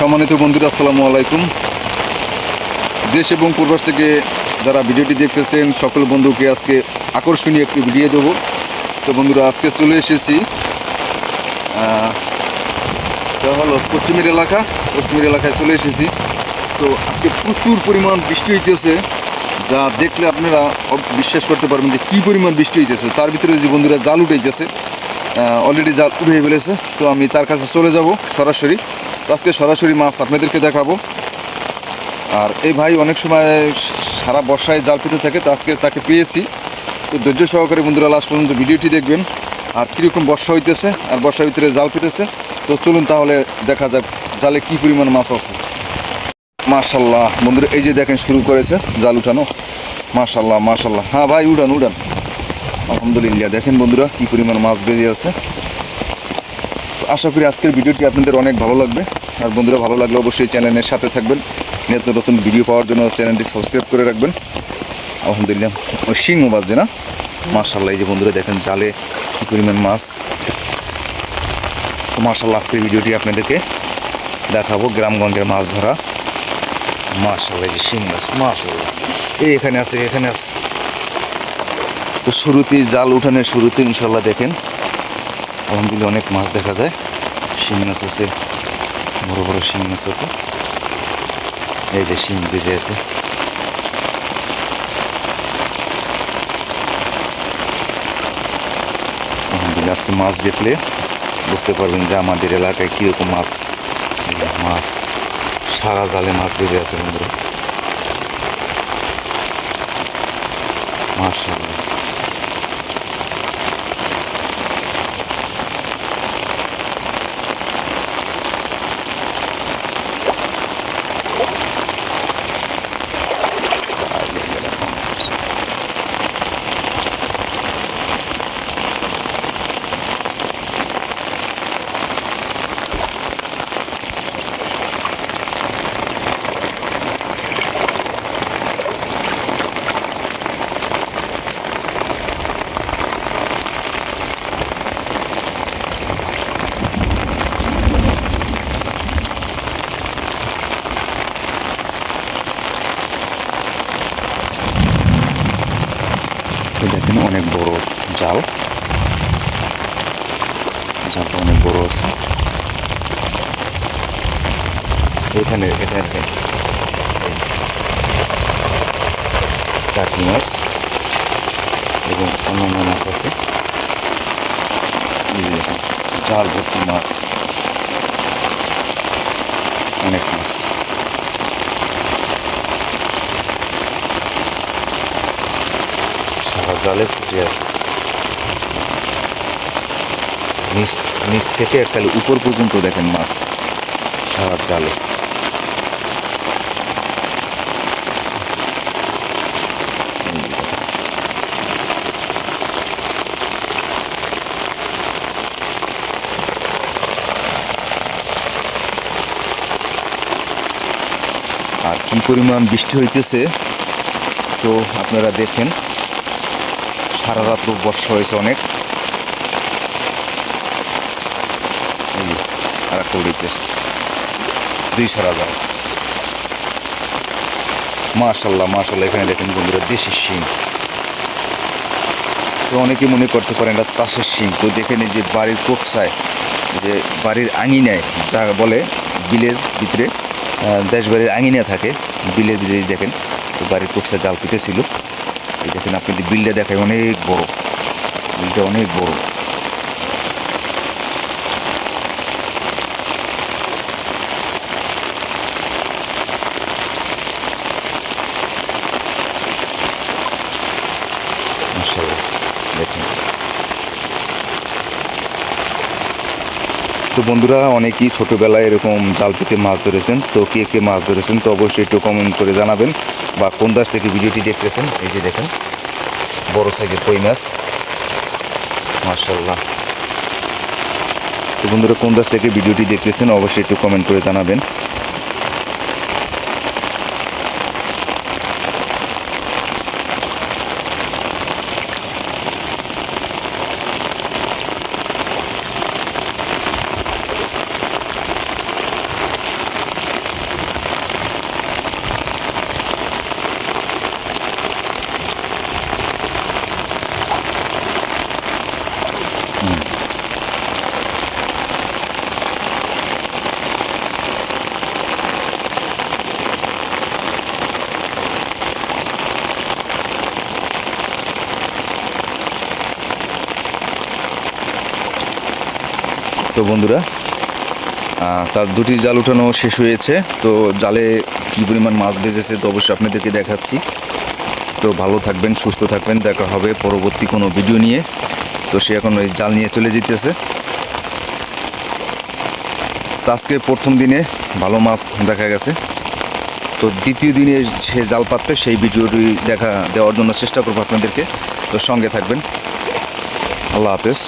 সম্মানিত বন্ধুরা, আসসালামু আলাইকুম। দেশ এবং পূর্বাস থেকে যারা ভিডিওটি দেখতেছেন, সকল বন্ধুকে আজকে আকর্ষণীয় একটি ভিডিও দেবো। তো বন্ধুরা, আজকে চলে এসেছি হলো পশ্চিমের এলাকা, পশ্চিমের এলাকায় চলে এসেছি। তো আজকে প্রচুর পরিমাণ বৃষ্টি হইতেছে, যা দেখলে আপনারা বিশ্বাস করতে পারবেন যে কী পরিমাণ বৃষ্টি হইতেছে। তার ভিতরে যে বন্ধুরা জাল উঠাইতেছে অলরেডি জাল উঠে ফেলেছে, তো আমি তার কাছে চলে যাব সরাসরি। আজকে সরাসরি মাছ আপনাদেরকে দেখাবো। আর এই ভাই অনেক সময় সারা বর্ষায় জাল পেতে থাকে, তো আজকে তাকে পেয়েছি। তো ধৈর্য সহকারে বন্ধুরা লাস্ট পর্যন্ত ভিডিওটি দেখবেন। আর কীরকম বর্ষা হইতেছে আর বর্ষার ভিতরে জাল পেতেছে, তো চলুন তাহলে দেখা যাক জালে কী পরিমাণ মাছ আছে। মাশাল্লাহ বন্ধুরা, এই যে দেখেন শুরু করেছে জাল উঠানো। মাশাল্লাহ মাশাল্লাহ হ্যাঁ ভাই উড়ান উড়ান আলহামদুলিল্লাহ, দেখেন বন্ধুরা কী পরিমাণ মাছ বেজে আছে। আশা করি আজকের ভিডিওটি আপনাদের অনেক ভালো লাগবে। আর বন্ধুরা, ভালো লাগলে অবশ্যই চ্যানেলের সাথে থাকবেন। নিত্য নতুন ভিডিও পাওয়ার জন্য চ্যানেলটি সাবস্ক্রাইব করে রাখবেন। আলহামদুলিল্লাহ ওই শিংও বাজছে না। মার্শাল্লাহ এই যে বন্ধুরা দেখেন, জালে কী পরিমাণ মাছ। তো মার্শাল্লাহ আজকের ভিডিওটি আপনাদেরকে দেখাবো, গ্রামগঞ্জের মাছ ধরা। মার্শাল্লাহ এই যে শিং মাছ মার্শাল্লাহ এই এখানে আছে এখানে আছে। তো শুরুতেই জাল উঠানের শুরুতে ইনশাল্লাহ দেখেন, আলহামদুলিল্লাহ অনেক মাছ দেখা যায়। শিং মাছ আছে বড় বড় শিং মাছ আছে এই যে শিং বেজে আছে। আলহামদুলিল্লাহ, আজকে মাছ দেখলে বুঝতে পারবেন যে আমাদের এলাকায় কীরকম মাছ। মাছ, সারা জালে মাছ বেজে আছে বন্ধুরা। মার্শাল্লাহ তো দেখেন অনেক বড় জাল। জালটা অনেক বড় আছে। এখানে এখানে। কাকি মাছ এবং অন্যান্য মাছ আছে। জাল ভর্তি মাছ। অনেক মাছ সারা জালে ফুটে আছে নিচ নিচ থেকে খালি উপর পর্যন্ত দেখেন মাছ সারা জালে। আর কি পরিমাণ বৃষ্টি হইতেছে, তো আপনারা দেখেন। সারা রাত বর্ষা হয়েছে অনেক। আর একটা দুই সারা যায়। মাশাল্লাহ মাশাল্লাহ, এখানে দেখেন বন্ধুরা, দেশি শিং। তো অনেকে মনে করতে পারেন এটা চাষের শিং। তো দেখেন যে বাড়ির কোপসায় যে বাড়ির আঙিনায় যা বলে, বিলের ভিতরে দেশ বাড়ির আঙিনা থাকে, বিলের ভিতরে দেখেন, তো বাড়ির কোপসায় জাল পিতেছিল এই দেখেন আপনি যে বিলটা দেখায় অনেক বড়। বিলটা অনেক বড়। দেখেন। তো বন্ধুরা, অনেকেই ছোটোবেলায় এরকম জাল পেতে মাছ ধরেছেন। তো কে কে মাছ ধরেছেন তো অবশ্যই একটু কমেন্ট করে জানাবেন বা কোন দাস থেকে ভিডিওটি দেখতেছেন, এই যে দেখেন, বড় সাইজের কই মাছ। মার্শাল্লাহ তো বন্ধুরা, কোন দাস থেকে ভিডিওটি দেখতেছেন অবশ্যই একটু কমেন্ট করে জানাবেন। তো বন্ধুরা তার দুটি জাল উঠানো শেষ হয়েছে। তো জালে কী পরিমাণ মাছ বেজেছে তো অবশ্যই আপনাদেরকে দেখাচ্ছি। তো ভালো থাকবেন, সুস্থ থাকবেন। দেখা হবে পরবর্তী কোনো ভিডিও নিয়ে। তো সে এখন ওই জাল নিয়ে চলে যেতেছে। তো আজকে প্রথম দিনে ভালো মাছ দেখা গেছে। তো দ্বিতীয় দিনে সে জাল পাতবে, সেই ভিডিওটি দেখা দেওয়ার জন্য চেষ্টা করব আপনাদেরকে। তো সঙ্গে থাকবেন। আল্লাহ হাফেজ।